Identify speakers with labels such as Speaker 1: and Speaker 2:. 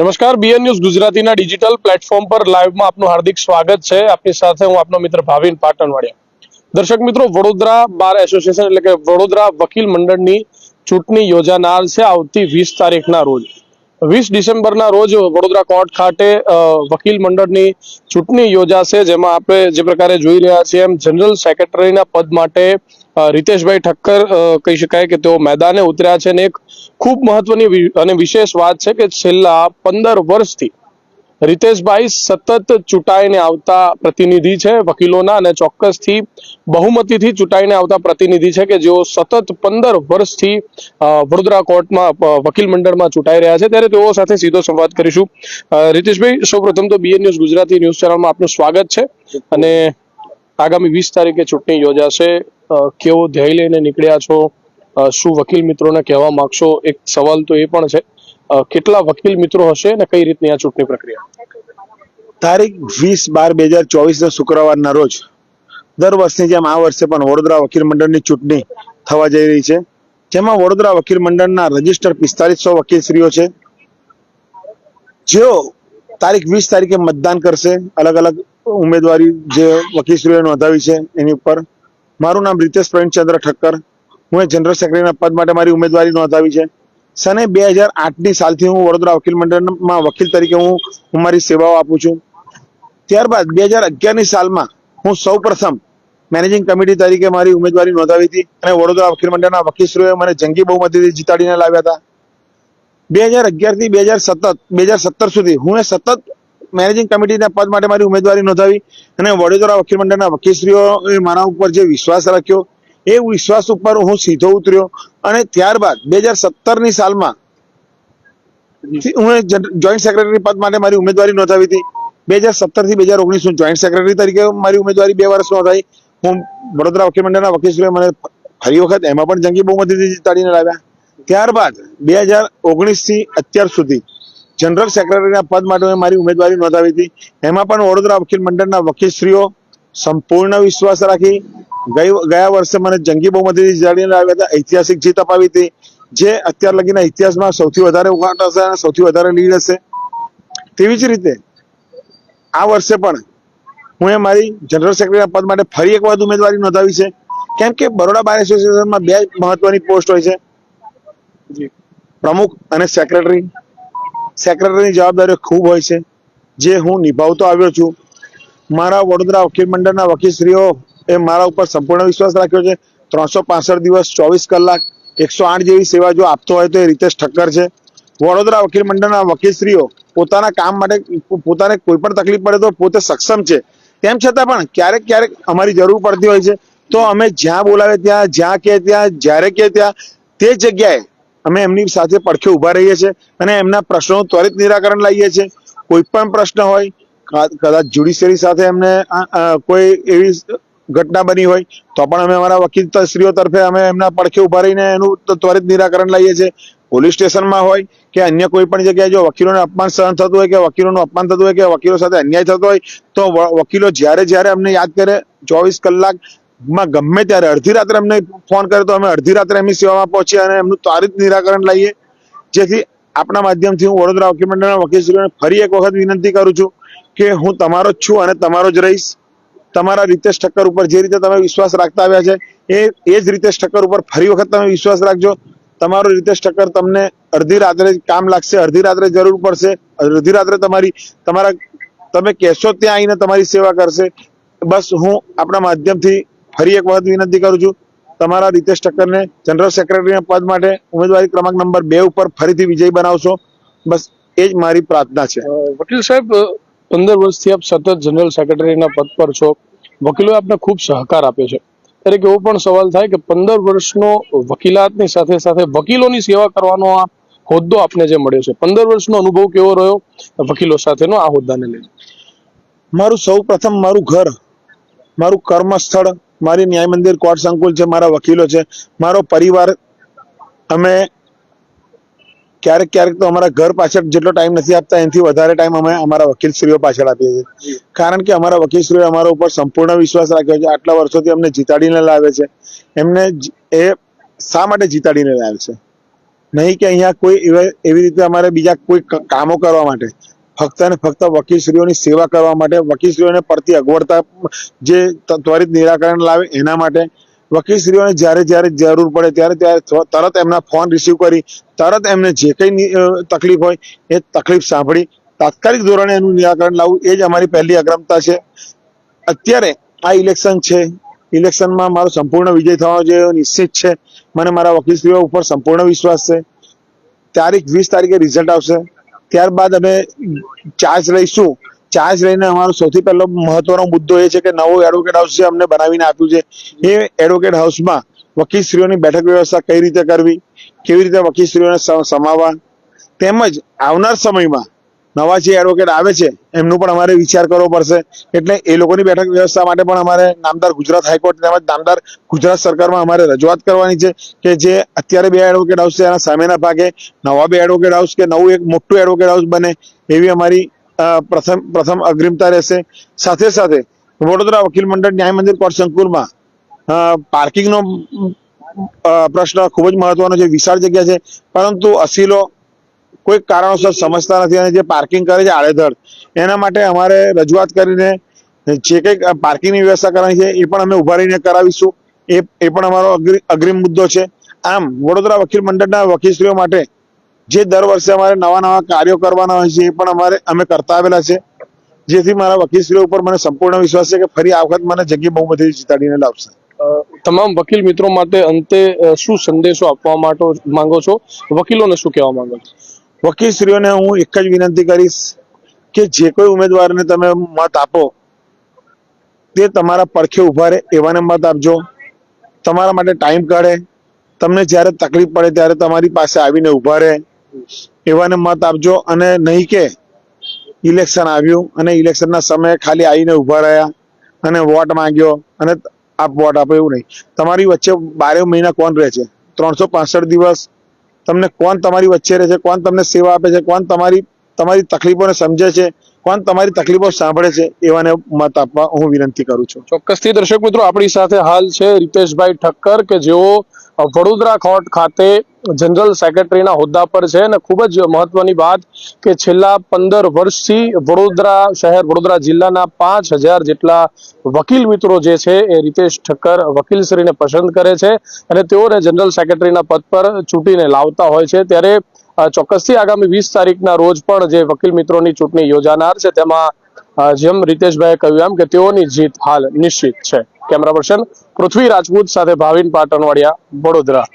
Speaker 1: નમસ્કાર BN news ગુજરાતીના digital platform પર લાઈવમાં આપનું હાર્દિક સ્વાગત છે. આપની સાથે હું આપનો મિત્ર ભાવિન પાટણવાડિયા. દર્શક મિત્રો, વડોદરા બાર એસોસિએશન એટલે કે વડોદરા વકીલ મંડળની ચૂંટણી યોજાનાર છે આવતી વીસ તારીખના રોજ. વીસ ડિસેમ્બરના રોજ વડોદરા કોર્ટ ખાતે વકીલ મંડળની ચૂંટણી યોજાશે. જેમાં આપણે જે પ્રકારે જોઈ રહ્યા છીએ એમ જનરલ સેક્રેટરીના પદ માટે રીતેશભાઈ ઠક્કર કહી શકાય કે તેઓ મેદાને ઉતર્યા છે અને એક ખૂબ મહત્વની અને વિશેષ વાત છે કે છેલ્લા પંદર વર્ષથી રીતેશભાઈ સતત ચૂંટાઈને આવતા પ્રતિનિધિ છે, વકીલોના અને ચોક્કસથી બહુમતીથી ચૂંટાઈને આવતા પ્રતિનિધિ છે કે જેઓ સતત પંદર વર્ષથી વડોદરા કોર્ટમાં વકીલ મંડળમાં ચૂંટાઈ રહ્યા છે. ત્યારે તેઓ સાથે સીધો સંવાદ કરીશું. રિતેશભાઈ, સૌપ્રથમ તો બીએન ન્યૂઝ ગુજરાતી ન્યૂઝ ચેનલમાં આપનું સ્વાગત છે અને આગામી વીસ તારીખે ચૂંટણી યોજાશે. કેવો ધ્યેય લઈને નીકળ્યા છો? શું વકીલ મિત્રોને કહેવા માંગશો? એક સવાલ તો એ પણ છે. કેટલા વકીલ મિત્રો હશે અને કઈ રીતની આ ચૂંટણી પ્રક્રિયા?
Speaker 2: તારીખ વીસ બાર બે હજાર ચોવીસના શુક્રવારના રોજ દર વર્ષની જેમ આ વર્ષે પણ વડોદરા વકીલ મંડળની ચૂંટણી થવા જઈ રહી છે. જેમાં વડોદરા વકીલ મંડળના રજિસ્ટર પિસ્તાલીસો વકીલશ્રીઓ છે. જેઓ તારીખ વીસ તારીખે મતદાન કરશે. અલગ અલગ ઉમેદવારી જે વકીલશ્રીઓએ નોંધાવી છે એની ઉપર. મારું નામ રીતેશ પ્રવીણચંદ્ર ઠક્કર. હું જનરલ સેક્રેટરીના પદ માટે મારી ઉમેદવારી નોંધાવી છે. સને બે હજાર આઠની સાલથી હું વડોદરા વકીલ મંડળમાં વકીલ તરીકે હું મારી સેવાઓ આપું છું. ત્યારબાદ બે હજાર અગિયારની સાલમાં હું સૌ પ્રથમ મેનેજિંગ કમિટી તરીકે મારી ઉમેદવારી નોંધાવી હતી અને વડોદરા વકીલ મંડળના વકીલશ્રીઓએ મને જંગી બહુમતીથી જીતાડીને લાવ્યા હતા. બે હજાર અગિયારથી બે હજાર સતત, બે હજાર સત્તર સુધી હું એ સતત મેનેજિંગ કમિટીના પદ માટે મારી ઉમેદવારી નોંધાવી અને વડોદરા વકીલ મંડળના વકીલશ્રીઓએ મારા ઉપર જે વિશ્વાસ રાખ્યો, એ વિશ્વાસ ઉપર હું સીધો ઉતર્યો અને ત્યારબાદ બે હજાર સત્તરની સાલમાં હું જોઈન્ટ સેક્રેટરી પદ માટે મારી ઉમેદવારી નોંધાવી હતી. બે હજાર સત્તરથી બે હજાર ઓગણીસ હું જોઈન્ટ સેક્રેટરી તરીકે મારી ઉમેદવારી બે વર્ષ નોંધાઈ. હું વડોદરા વકીલ મંડળના વકીલશ્રીએ મને ફરી વખત એમાં પણ જંગી બહુમતીથી જીતાડીને લાવ્યા. ત્યારબાદ બે હજાર ઓગણીસથી અત્યાર સુધી જનરલ સેક્રેટરીના પદ માટે મેં મારી ઉમેદવારી નોંધાવી હતી. એમાં પણ વડોદરા વકીલ મંડળના વકીલશ્રીઓ સંપૂર્ણ વિશ્વાસ રાખી. ગયા વર્ષે મને જંગી બહુમતીથી જીતાડીને આવ્યા હતા. ઐતિહાસિક જીત અપાવી હતી. જે અત્યાર લગીના ઇતિહાસમાં સૌથી વધારે ઉગાટ હશે અને સૌથી વધારે લીડ હશે. તેવી જ રીતે આ વર્ષે પણ હું એ મારી જનરલ સેક્રેટરીના પદ માટે ફરી એક વખત ઉમેદવારી નોંધાવી છે. કેમ કે બરોડા બાર એસોસિએશનમાં બે મહત્વની પોસ્ટ હોય છે. પ્રમુખ અને સેક્રેટરી સેક્રેટરીની જવાબદારીઓ ખૂબ હોય છે. જે હું નિભાવતો આવ્યો છું. મારા વડોદરા વકીલ મંડળના વકીલશ્રીઓ એ મારા ઉપર સંપૂર્ણ વિશ્વાસ રાખ્યો છે. ત્રણસો દિવસ, ચોવીસ કલાક, એકસો આઠ જેવી સેવા જો આપતો હોય તો એ રીતેશ ઠક્કર છે. વડોદરા વકીલ મંડળના વકીલશ્રીઓ પોતાના કામ માટે પોતાને કોઈ પણ તકલીફ પડે તો પોતે સક્ષમ છે. તેમ છતાં પણ ક્યારેક ક્યારેક અમારી જરૂર પડતી હોય છે. તો અમે જ્યાં બોલાવે ત્યાં, જ્યાં કે ત્યાં, જ્યારે કે ત્યાં, તે જગ્યાએ અમે એમની સાથે પડખે ઊભા રહીએ છીએ અને એમના પ્રશ્નોનું ત્વરિત નિરાકરણ લાવીએ છીએ. કોઈ પણ પ્રશ્ન હોય કદાચ જ્યુડિશિયરી સાથે એમને કોઈ એવી ઘટના બની હોય, તો પણ અમે અમારા વકીલ શ્રીઓ તરફે અમે એમના પડખે ઊભા રહીને એનું ત્વરિત નિરાકરણ લાવીએ છીએ. પોલીસ સ્ટેશનમાં હોય કે અન્ય કોઈ પણ જગ્યાએ જો વકીલોને અપમાન સહન થતું હોય કે વકીલોનું અપમાન થતું હોય કે વકીલો સાથે અન્યાય થતો હોય, તો વકીલો જ્યારે જ્યારે અમને યાદ કરે ચોવીસ કલાક માં ગમે ત્યારે અડધી રાત્રે અમને ફોન કરે તો અમે અડધી રાત્રે એમની સેવામાં પહોંચીએ અને એમનું ત્વરિત નિરાકરણ લઈએ જેથી આપણા માધ્યમથી હું વડોદરા વકીલ મંડળના વકીલશ્રીઓને ફરી એક વખત વિનંતી કરું છું કે હું તમારો જ છું અને તમારો જ રહીશ. તમારા રીતેશ ઠક્કર ઉપર જે રીતે તમે વિશ્વાસ રાખતા આવ્યા છે, એ એ જ રીતેશ ઠક્કર ઉપર ફરી વખત તમે વિશ્વાસ રાખજો. તમારો રીતેશ ઠક્કર તમને અડધી રાત્રે કામ લાગશે, અડધી રાત્રે જરૂર પડશે, અડધી રાત્રે તમારી, તમારા, તમે કહેશો ત્યાં આવીને તમારી સેવા કરશે. બસ હું આપણા માધ્યમથી ફરી એક વખત વિનંતી કરું છું તમારા રીતેશ ઠક્કરને જનરલ સેક્રેટરીના પદ માટે ઉમેદવારી ક્રમાંક નંબર બે ઉપર ફરીથી વિજય બનાવશો. બસ એ જ મારી પ્રાર્થના છે.
Speaker 1: વકીલ સાહેબ પંદર વર્ષથી આપ સતત જનરલ સેક્રેટરીના પદ પર છો. વકીલોએ આપને ખૂબ સહકાર આપ્યો છે. એક એવો પણ સવાલ થાય કે પંદર વર્ષનો વકીલાતની સાથે સાથે વકીલોની સેવા કરવાનો આ હોદ્દો આપને જે મળ્યો છે પંદર વર્ષનો અનુભવ કેવો રહ્યો? વકીલો સાથેનો આ હોદ્દાને લઈને.
Speaker 2: મારું સૌ પ્રથમ મારું ઘર મારું કર્મસ્થળ મારી ન્યાય મંદિર કોર્ટ સંકુલ છે, મારા વકીલો છે. મારો પરિવાર, અમે ક્યારેક ક્યારેક તો અમારા ઘર પાછળ જેટલો ટાઈમ નથી આપતા, એનાથી વધારે ટાઈમ અમે અમારા વકીલશ્રીઓ પાછળ આપીએ છીએ. કારણ કે અમારા વકીલશ્રીઓ અમારા ઉપર સંપૂર્ણ વિશ્વાસ રાખ્યો છે. આટલા વર્ષોથી અમને જીતાડીને લાવે છે. એમને એ શા માટે જીતાડીને લાવે છે? નહીં કે અહીંયા કોઈ એવી રીતે અમારે બીજા કોઈ કામો કરવા માટે. ફક્ત અને ફક્ત વકીલશ્રીઓની સેવા કરવા માટે, વકીલશ્રીઓને પડતી અગવડતા જે ત્વરિત નિરાકરણ લાવે એના માટે. વકીલશ્રીઓને જ્યારે જ્યારે જરૂર પડે ત્યારે ત્યારે તરત એમના ફોન રિસીવ કરી, તરત એમને જે કંઈ તકલીફ હોય એ તકલીફ સાંભળી. તાત્કાલિક ધોરણે એનું નિરાકરણ લાવવું એ જ અમારી પહેલી અગ્રમતા છે. અત્યારે આ ઇલેક્શન છે. ઇલેક્શનમાં મારો સંપૂર્ણ વિજય થવાનો જે નિશ્ચિત છે. મને મારા વકીલશ્રીઓ ઉપર સંપૂર્ણ વિશ્વાસ છે. તારીખ વીસ તારીખે રિઝલ્ટ આવશે. ત્યારબાદ અમે ચાર્જ લઈશું. ચાર્જ લઈને અમારો સૌથી પહેલો મહત્વનો મુદ્દો એ છે કે નવો એડવોકેટ હાઉસ જે અમને બનાવીને આપ્યું છે, એ એડવોકેટ હાઉસમાં વકીલશ્રીઓની બેઠક વ્યવસ્થા કઈ રીતે કરવી, કેવી રીતે વકીલશ્રીઓને સમાવવા તેમજ આવનાર સમયમાં નવા જે એડવોકેટ આવે છે, એમનું પણ અમારે વિચાર કરવો પડશે. એટલે એ લોકોની બેઠક વ્યવસ્થા માટે પણ અમારે નામદાર ગુજરાત હાઈકોર્ટ તેમજ નામદાર ગુજરાત સરકારમાં અમારે રજૂઆત કરવાની છે કે જે અત્યારે બે એડવોકેટ હાઉસ છે, એના સામેના ભાગે નવા બે એડવોકેટ હાઉસ કે નવું એક મોટું એડવોકેટ હાઉસ બને એવી અમારી પ્રથમ પ્રથમ અગ્રિમતા રહેશે. સાથે સાથે વડોદરા વકીલ મંડળ ન્યાય મંદિર કોર્ટ સંકુલમાં પાર્કિંગનો પ્રશ્ન ખૂબ જ મહત્વનો છે, વિશાળ જગ્યા છે. પરંતુ અસીલો કોઈ કારણોસર સમજતા નથી અને જે પાર્કિંગ કરે છે આડેધડ, એના માટે અમારે રજૂઆત કરીને જે કંઈક પાર્કિંગની વ્યવસ્થા કરવાની છે, એ પણ અમે ઊભા રહીને કરાવીશું. એ એ પણ અમારો અગ્રિ- અગ્રિમ મુદ્દો છે. આમ, વડોદરા વકીલ મંડળના વકીલશ્રીઓ માટે જે દર વર્ષે અમારે નવા નવા કાર્યો કરવાના હોય છે, એ પણ અમારે, અમે કરતા આવેલા છે. જેથી મારા વકીલશ્રીઓ ઉપર મને સંપૂર્ણ વિશ્વાસ છે કે ફરી આ વખત મને જગ્યા બહુ બધી જીતાડીને લાવશે.
Speaker 1: તમામ વકીલ મિત્રો માટે અંતે શું સંદેશો આપવા માટે માંગો છો? વકીલોને શું કહેવા માંગો છો?
Speaker 2: વકીલશ્રીઓને હું એક જ વિનંતી કરીશ કે જે કોઈ ઉમેદવારને તમે મત આપો, તે તમારા પડખે ઊભા રહે, એવાને મત આપજો. તમારા માટે ટાઈમ કાઢે. તમને જ્યારે તકલીફ પડે ત્યારે તમારી પાસે આવીને ઊભા રહે. એવાને મત આપજો અને નહીં કે ઇલેક્શન આવ્યું અને ઇલેક્શનના સમયે ખાલી આવીને ઊભા રહ્યા અને વોટ માંગ્યો અને આપ વોટ આપો એવું નહીં. તમારી વચ્ચે બારે મહિના કોણ રહે છે? ત્રણસો દિવસ તમને કોણ તમારી વચ્ચે રહે છે, કોણ તમને સેવા આપે છે, કોણ તમારી તમારી તકલીફોને સમજે છે, કોણ તમારી તકલીફો સાંભળે છે, એવાને મત આપવા હું વિનંતી કરું છું.
Speaker 1: ચોક્કસથી દર્શક મિત્રો, આપણી સાથે હાલ છે રિતેશભાઈ ઠક્કર કે જેઓ વડોદરા કોર્ટ ખાતે જનરલ સેક્રેટરીના હોદ્દા પર છે અને ખૂબ જ મહત્વની વાત કે છેલ્લા પંદર વર્ષથી વડોદરા શહેર, વડોદરા જિલ્લાના પાંચ હજાર જેટલા વકીલ મિત્રો જે છે એ રિતેશ ઠક્કર વકીલશ્રીને પસંદ કરે છે અને તેઓને જનરલ સેક્રેટરીના પદ પર ચૂંટીને લાવતા હોય છે. ત્યારે ચોક્કસથી આગામી વીસ તારીખના રોજ પણ જે વકીલ મિત્રોની ચૂંટણી યોજાનાર છે, તેમાં જેમ રીતેશભાઈએ કહ્યું એમ કે તેઓની જીત હાલ નિશ્ચિત છે. કેમેરા પર્સન પૃથ્વી રાજપૂત સાથે ભાવિન પાટણવાડિયા વડોદરા.